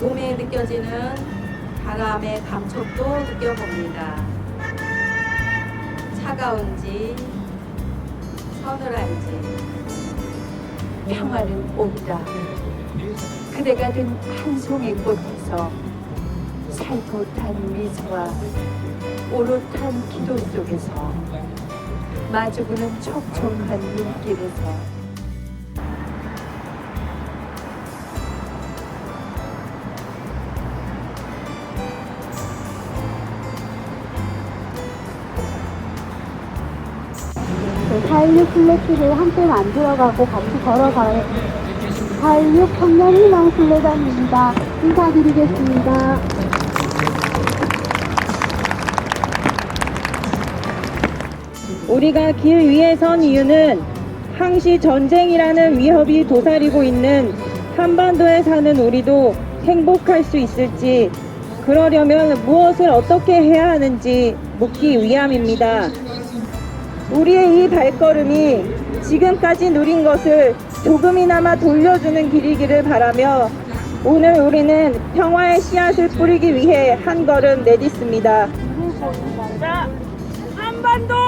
몸에 느껴지는 바람의 감촉도 느껴봅니다. 차가운지 서늘한지 평화는 온다. 그대가 든 한 송이 꽃에서 살포탄 미소와 오롯한 기도 속에서 마주보는 촉촉한 눈길에서 4.16 플래시를 함께 만들어가고 같이 걸어가요. 4.16 청년희망 순례단입니다. 인사드리겠습니다. 우리가 길 위에 선 이유는 항시 전쟁이라는 위협이 도사리고 있는 한반도에 사는 우리도 행복할 수 있을지 그러려면 무엇을 어떻게 해야 하는지 묻기 위함입니다. 우리의 이 발걸음이 지금까지 누린 것을 조금이나마 돌려주는 길이기를 바라며 오늘 우리는 평화의 씨앗을 뿌리기 위해 한 걸음 내딛습니다. 자, 한반도!